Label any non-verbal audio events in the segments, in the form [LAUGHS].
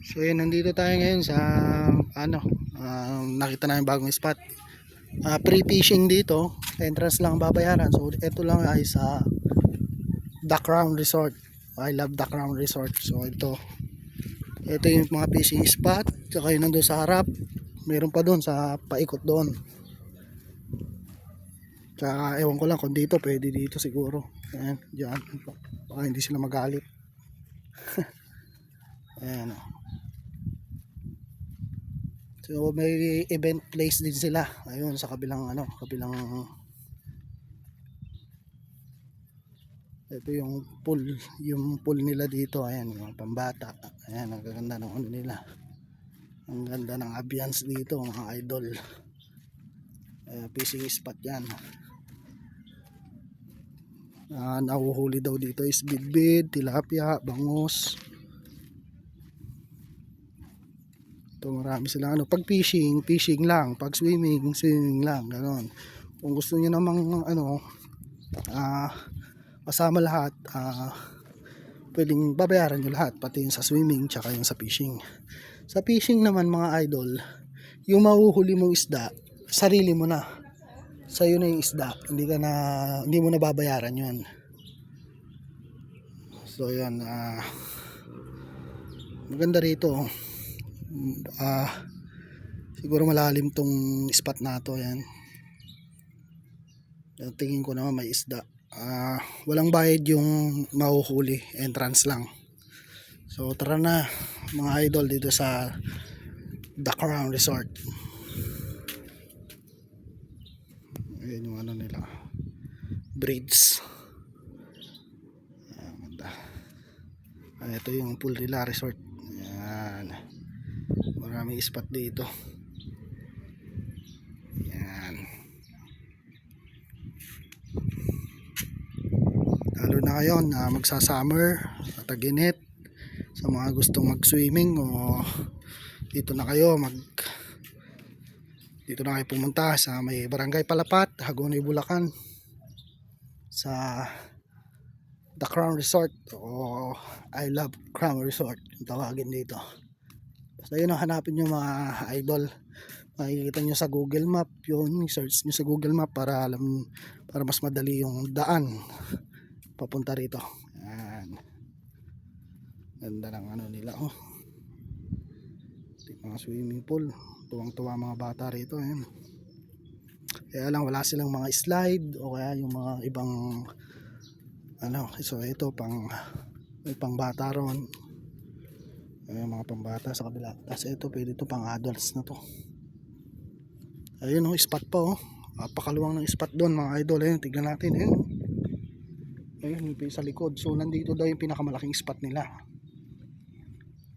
So yun, nandito tayo ngayon sa ano, um, nakita na yung bagong spot. Ah, pre-fishing dito, entrance lang ang babayaran. So ito lang ay sa Duck Round Resort. I love Duck Round Resort. So ito, ito yung mga fishing spot. Tsaka yun nandun sa harap. Meron pa doon sa paikot doon. Tsaka ewan ko lang kung dito, pwede dito siguro. Ayan, dyan. Baka hindi sila magalit. [LAUGHS] Ayan o. So may event place din sila. Ayun sa kabilang ano, kabilang ito yung pool, yung pool nila dito. Ayan, yung pambata. Ayan, ang gaganda ng ano nila. Ang ganda ng ambience dito, mga idol. Uh, fishing spot yan. Ah, nahuhuli daw dito is bidbid, tilapia, bangus. Ito marami sila ano, pag fishing, fishing lang, pag swimming, swimming lang, ganoon. Kung gusto niyo namang ano, ah kasama lahat, ah pwedeng babayaran niyo lahat, pati yung sa swimming tsaka yung sa fishing. Sa fishing naman mga idol, yung mahuhuli mong isda, sarili mo na. Sa'yo na yung isda, hindi ka na hindi mo na babayaran 'yun. So 'yan, ah maganda rito. Ah siguro malalim tong spot na to, 'yan. Yung tingin ko naman may isda. Ah, walang bayad yung mahuhuli, entrance lang. So tara na mga idol dito sa The Crown Resort. Ayan yung ano nila. Bridge. Ayan. Ah, ito yung pool nila resort. Maraming spot dito. Ayan. Lalo na ngayon na magsa-summer sa taginit sa mga gustong mag-swimming o dito na kayo mag dito na kayo pumunta sa may barangay Palapat, Hagonoy, Bulacan sa The Crown Resort o I Love Crown Resort yung tawagin dito basta yun hanapin nyo mga idol. Makikita nyo sa Google Map yun search nyo sa Google Map para alam para mas madali yung daan papunta rito. Yan ganda ng ano nila oh. Mga swimming pool. Tuwang tuwa mga bata rito ayan. Kaya lang wala silang mga slide o kaya yung mga ibang ano so ito pang pang bata ron ayun mga pambata sa kabila. Tapos ito pwede ito pang adults na to. Ayun oh spot pa oh. Napakaluwang ng spot doon mga idol. Ayun tignan natin ayun ayun yung sa likod. So nandito daw yung pinakamalaking spot nila.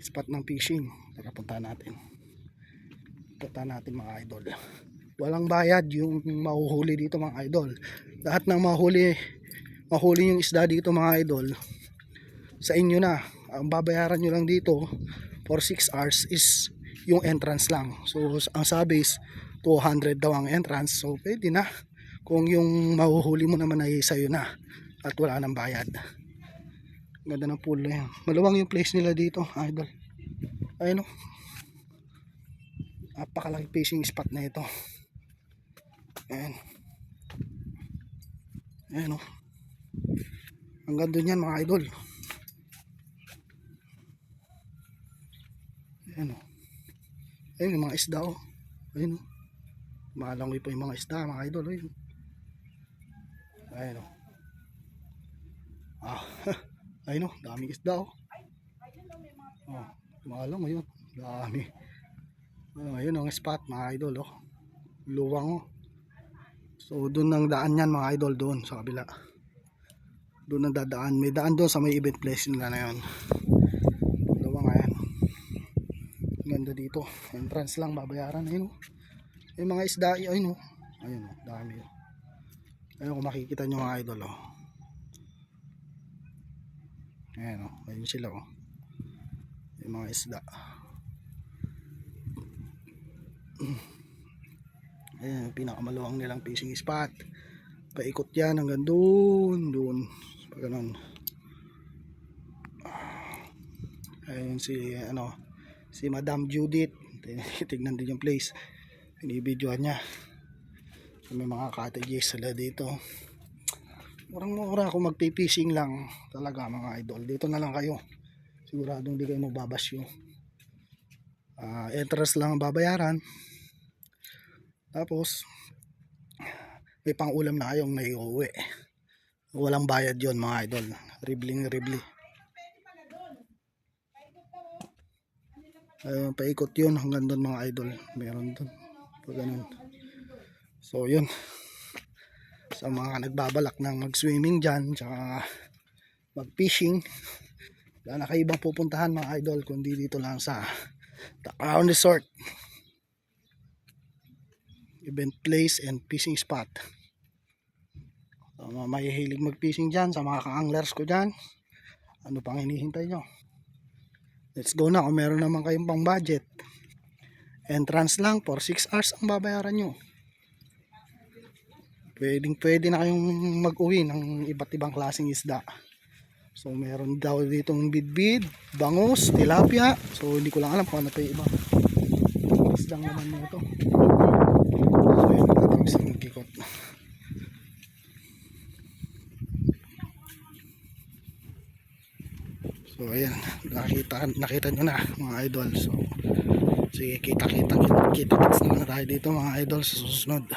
Spot ng fishing. Tara punta natin. Punta natin mga idol. Walang bayad yung mahuhuli dito mga idol. Lahat ng mahuli mahuli yung isda dito mga idol sa inyo na ang babayaran nyo lang dito for 6 hours is yung entrance lang. So ang sabi is 200 daw ang entrance. So pwede na. Kung yung mahuhuli mo naman ay sa'yo na at wala nang bayad. Ganda ng pool na yan maluwang yung place nila dito idol. Ayun o napakalaki fishing spot na ito. Ayan. Ayan o hanggang doon yan mga idol ayan o ayun yung mga isda o ayun o malangoy pa yung mga isda mga idol ayun. Ayun o ah [LAUGHS] ayun o daming isda o oh, malang ayun dami. Oh, ayun ang spot mga idol oh. Luwang oh. So doon ang daan yan mga idol doon sa kabila. Doon ang dadaan. May daan doon sa may event place nila na yun luwang ayan ganda dito. Entrance lang babayaran. Ayun oh. Yung mga isda ayun oh. Ayun oh dami oh. Ayun kung makikita nyo mga idol oh. Ayan oh. Ayun sila oh. Yung mga isda. Ayan pinakamaluwang nilang fishing spot. Paikot yan hanggang doon doon. Pag ganun. Ayun si ano si Madam Judith. [LAUGHS] Tignan din yung place. Binibidyohan niya. So, may mga cottages sila dito. Murang mura kung magpipishing lang talaga mga idol. Dito na lang kayo. Siguradong di kayo magbabasyo Ah, entrance lang ang babayaran. Tapos may pang ulam na kayong naiuwi walang bayad yon mga idol. Ribling ribli ayun paikot yun. Hanggang doon mga idol. Meron doon ganun. So yun. Sa mga nagbabalak ng mag swimming dyan tsaka mag fishing wala na kayo ibang pupuntahan mga idol kundi dito lang sa The Crown Resort. Event place and fishing spot. Mga mahihilig mag fishing dyan sa mga ka-anglers ko dyan ano pang hinihintay nyo let's go na kung meron naman kayong pang budget. Entrance lang for 6 hours ang babayaran nyo. Pwedeng pwede na kayong mag uwi ng iba't ibang klaseng isda. So meron daw ditong bidbid bangus, tilapia. So hindi ko lang alam kung ano pa yung ibang isdang naman nito so yun tatawag sa magkikot So ayan, nakita nakita nyo na mga idol. So sige, kita kita kita, kita kits na tayo dito mga idol sa susunod.